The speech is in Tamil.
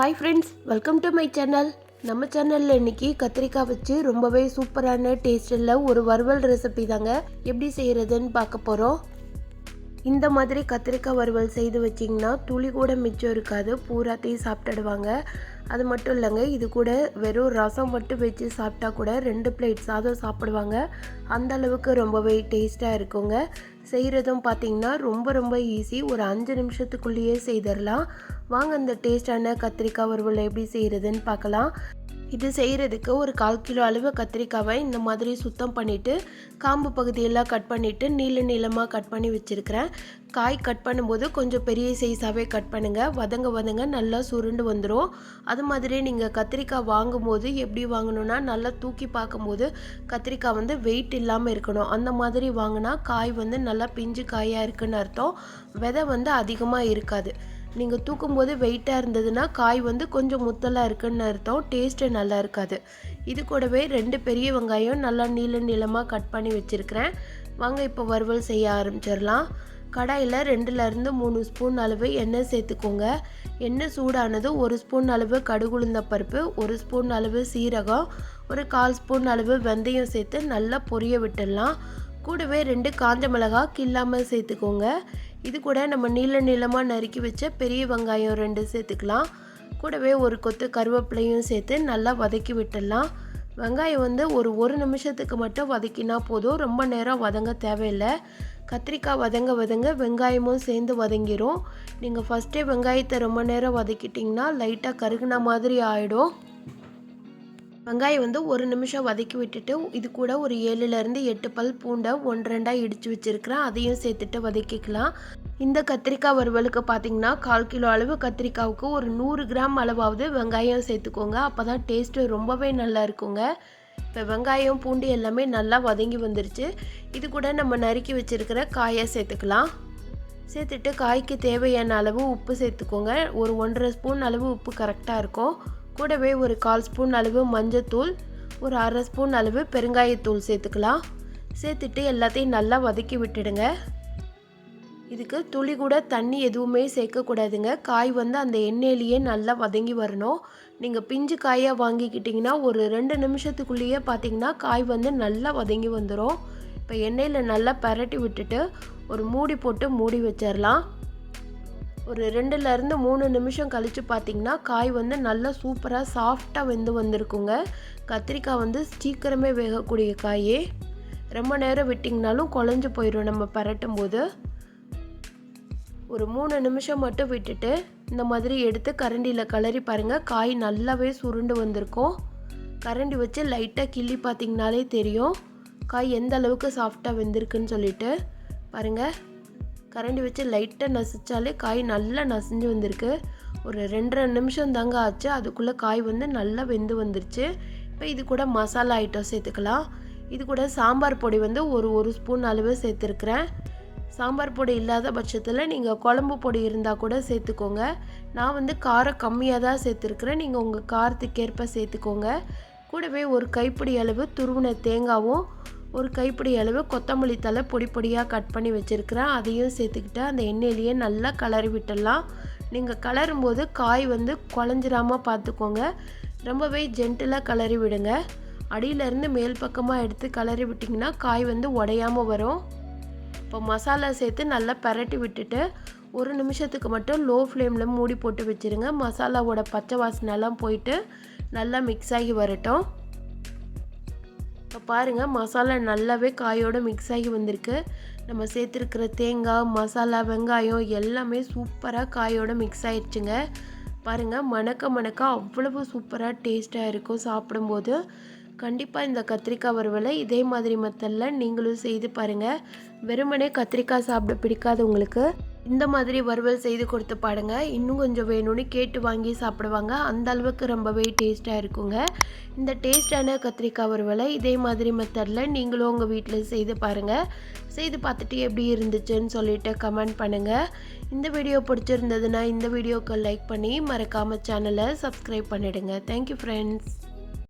Hi friends welcome to my channel நம்ம சேனலில் இன்னைக்கு கத்திரிக்காய் வச்சு ரொம்பவே சூப்பரான டேஸ்டில் ஒரு வறுவல் ரெசிபி தாங்க. எப்படி செய்கிறதுன்னு பார்க்க போகிறோம் இந்த மாதிரி கத்திரிக்காய் வறுவல் செய்து வச்சிங்கன்னா துளி கூட மிச்சம் இருக்காது பூராத்தையும் சாப்பிட்டுடுவாங்க. அது மட்டும் இல்லைங்க இது கூட வெறும் ரசம் மட்டும் வச்சு சாப்பிட்டா கூட ரெண்டு பிளேட் சாதம் சாப்பிடுவாங்க. அந்த அளவுக்கு ரொம்பவே டேஸ்ட்டாக இருக்குங்க. செய்கிறதும் பார்த்தீங்கன்னா ரொம்ப ரொம்ப ஈஸி. ஒரு அஞ்சு நிமிஷத்துக்குள்ளேயே செய்திடலாம் வாங்க இந்த டேஸ்டான கத்திரிக்காய் வறுவல் எப்படி செய்கிறதுன்னு பார்க்கலாம் இது செய்கிறதுக்கு ஒரு கால் கிலோ அளவு கத்திரிக்காவை இந்த மாதிரி சுத்தம் பண்ணிவிட்டு காம்பு பகுதியெல்லாம் கட் பண்ணிவிட்டு நீள நீளமாக கட் பண்ணி வச்சுருக்கிறேன். காய் கட் பண்ணும்போது கொஞ்சம் பெரிய சைஸாகவே கட் பண்ணுங்கள் வதங்க வதங்க நல்லா சுருண்டு வந்துடும் அது மாதிரி நீங்கள் கத்திரிக்காய் வாங்கும்போது எப்படி வாங்கணும்னா நல்லா தூக்கி பார்க்கும்போது கத்திரிக்காய் வந்து வெயிட் இல்லாமல் இருக்கணும். அந்த மாதிரி வாங்கினா காய் வந்து நல்லா பிஞ்சு காயாக இருக்குன்னு அர்த்தம். விதை வந்து அதிகமாக இருக்காது. நீங்கள் தூக்கும்போது வெயிட்டாக இருந்ததுன்னா காய் வந்து கொஞ்சம் முத்தலாக இருக்குன்னு அர்த்தம். டேஸ்ட்டு நல்லா இருக்காது. இது கூடவே ரெண்டு பெரிய வெங்காயம் நல்லா நீள நீளமாக கட் பண்ணி வச்சுருக்கிறேன். வாங்க இப்போ வறுவல் செய்ய ஆரம்பிச்சிடலாம். கடாயில் ரெண்டுலேருந்து மூணு ஸ்பூன் அளவு எண்ணெய் சேர்த்துக்கோங்க. எண்ணெய் சூடானது ஒரு ஸ்பூன் அளவு கடுகுளுந்த பருப்பு ஒரு ஸ்பூன் அளவு சீரகம் ஒரு கால் ஸ்பூன் அளவு வெந்தயம் சேர்த்து நல்லா பொரிய விட்டுடலாம். கூடவே ரெண்டு காஞ்ச மிளகா கில்லாமல் சேர்த்துக்கோங்க. இது கூட நம்ம நீள நீளமாக நறுக்கி வச்ச பெரிய வெங்காயம் ரெண்டு சேர்த்துக்கலாம். கூடவே ஒரு கொத்து கருவேப்பிலையும் சேர்த்து நல்லா வதக்கி விட்டுடலாம். வெங்காயம் வந்து ஒரு ஒரு நிமிஷத்துக்கு மட்டும் வதக்கினா போதும். ரொம்ப நேரம் வதங்க தேவையில்லை. கத்திரிக்காய் வதங்க வதங்க வெங்காயமும் சேர்ந்து வதங்கிடும் நீங்கள் ஃபஸ்ட்டே வெங்காயத்தை ரொம்ப நேரம் வதக்கிட்டிங்கன்னா லைட்டாக கருகுன மாதிரி ஆகிடும் வெங்காயம் வந்து ஒரு நிமிஷம் வதக்கி விட்டுட்டு இது கூட ஒரு ஏழுலேருந்து எட்டு பல் பூண்டை ஒன்று ரெண்டாக இடித்து வச்சுருக்கிறேன். அதையும் சேர்த்துட்டு வதக்கிக்கலாம். இந்த கத்திரிக்காய் வறுவலுக்கு பார்த்தீங்கன்னா கால் கிலோ அளவு கத்திரிக்காவுக்கு ஒரு நூறு கிராம் அளவாவது வெங்காயம் சேர்த்துக்கோங்க. அப்போ தான் டேஸ்ட்டு ரொம்பவே நல்லா இருக்குங்க. இப்போ வெங்காயம் பூண்டு எல்லாமே நல்லா வதங்கி வந்துருச்சு. இது கூட நம்ம நறுக்கி வச்சுருக்கிற காயை சேர்த்துக்கலாம். சேர்த்துட்டு காய்க்கு தேவையான அளவு உப்பு சேர்த்துக்கோங்க. ஒரு ஒன்றரை ஸ்பூன் அளவு உப்பு கரெக்டாக இருக்கும். கூடவே ஒரு கால் ஸ்பூன் அளவு மஞ்சத்தூள் ஒரு அரை ஸ்பூன் அளவு பெருங்காயத்தூள் சேர்த்துக்கலாம். சேர்த்துட்டு எல்லாத்தையும் நல்லா வதக்கி விட்டுடுங்க. இதுக்கு துளி கூட தண்ணி எதுவுமே சேர்க்கக்கூடாதுங்க காய் வந்து அந்த எண்ணெயிலேயே நல்லா வதங்கி வரணும். நீங்கள் பிஞ்சு காயாக வாங்கிக்கிட்டிங்கன்னா ஒரு ரெண்டு நிமிஷத்துக்குள்ளேயே பார்த்தீங்கன்னா காய் வந்து நல்லா வதங்கி வந்துடும் இப்போ எண்ணெயில் நல்லா பரட்டி விட்டுட்டு ஒரு மூடி போட்டு மூடி வச்சிடலாம் ஒரு ரெண்டுலேருந்து மூணு நிமிஷம் கழித்து பார்த்தீங்கன்னா காய் வந்து நல்லா சூப்பராக சாஃப்டாக வெந்து வந்திருக்குங்க. கத்திரிக்காய் வந்து சீக்கிரமே வேகக்கூடிய காயே. ரொம்ப நேரம் விட்டிங்கனாலும் குழஞ்சு போயிடும் நம்ம பரட்டும் போது ஒரு மூணு நிமிஷம் மட்டும் விட்டுட்டு இந்த மாதிரி எடுத்து கரண்டியில் கலரி பாருங்கள் காய் நல்லாவே சுருண்டு வந்திருக்கும். கரண்டி வச்சு லைட்டாக கிள்ளி பார்த்தீங்கனாலே தெரியும். காய் எந்த அளவுக்கு சாஃப்டாக வெந்திருக்குன்னு சொல்லிட்டு. பாருங்கள் கரண்டி வச்சு லைட்டாக நசிச்சாலே காய் நல்லா நசிஞ்சு வந்திருக்கு. ஒரு ரெண்டரை நிமிஷம் தாங்க ஆச்சு. அதுக்குள்ளே காய் வந்து நல்லா வெந்து வந்துருச்சு. இப்போ இது கூட மசாலா ஐட்டம் சேர்த்துக்கலாம். இது கூட சாம்பார் பொடி வந்து ஒரு ஒரு ஸ்பூன் அளவு சேர்த்துருக்குறேன். சாம்பார் பொடி இல்லாத பட்சத்தில் நீங்கள் குழம்பு பொடி இருந்தால் கூட சேர்த்துக்கோங்க. நான் வந்து காரம் கம்மியாக தான் சேர்த்துருக்குறேன். நீங்கள் உங்கள் காரத்துக்கேற்ப சேர்த்துக்கோங்க. கூடவே ஒரு கைப்பிடி அளவு துருவின தேங்காவும் ஒரு கைப்பிடி அளவு கொத்தமல்லி தலை பொடி பொடியாக கட் பண்ணி வச்சுருக்கிறேன். அதையும் சேர்த்துக்கிட்டு அந்த எண்ணெயிலேயே நல்லா கலரி விட்டுடலாம். நீங்கள் கலரும் போது காய் வந்து குழஞ்சிராமல் பார்த்துக்கோங்க. ரொம்பவே ஜென்டிலாக கலரி விடுங்க. அடியிலேருந்து மேல் பக்கமாக எடுத்து கலரி விட்டிங்கன்னா காய் வந்து உடையாமல் வரும். இப்போ மசாலா சேர்த்து நல்லா பரட்டி விட்டுட்டு ஒரு நிமிஷத்துக்கு மட்டும் லோ ஃப்ளேமில் மூடி போட்டு வச்சுருங்க. மசாலாவோட பச்சை வாசனைலாம் போயிட்டு நல்லா மிக்ஸ் ஆகி வரட்டும். இப்போ பாருங்கள் மசாலா நல்லாவே காயோடு மிக்ஸ் ஆகி வந்திருக்கு. நம்ம சேர்த்துருக்கிற தேங்காய் மசாலா வெங்காயம் எல்லாமே சூப்பராக காயோடு மிக்ஸ் ஆயிடுச்சுங்க. பாருங்கள் மணக்க மணக்க அவ்வளவு சூப்பராக டேஸ்ட்டாக இருக்கும் சாப்பிடும்போது. கண்டிப்பாக இந்த கத்திரிக்காய் வறுவலை இதே மாதிரி மெத்தடில் நீங்களும் செய்து பாருங்கள் வெறுமனே கத்திரிக்காய் சாப்பிட பிடிக்காதவங்களுக்கு இந்த மாதிரி வறுவல் செய்து கொடுத்து பாடுங்க இன்னும் கொஞ்சம் வேணும்னு கேட்டு வாங்கி சாப்பிடுவாங்க. அந்த அளவுக்கு ரொம்பவே டேஸ்ட்டாக இருக்குங்க. இந்த டேஸ்டான கத்திரிக்காய் வறுவலை இதே மாதிரி மெத்தடில் நீங்களும் உங்கள் வீட்டில் செய்து பாருங்கள் செய்து பார்த்துட்டு எப்படி இருந்துச்சுன்னு சொல்லிட்டு கமெண்ட் பண்ணுங்கள் இந்த வீடியோ பிடிச்சிருந்ததுன்னா இந்த வீடியோக்கு லைக் பண்ணி மறக்காமல் சேனலை சப்ஸ்கிரைப் பண்ணிவிடுங்க தேங்க்யூ ஃப்ரெண்ட்ஸ்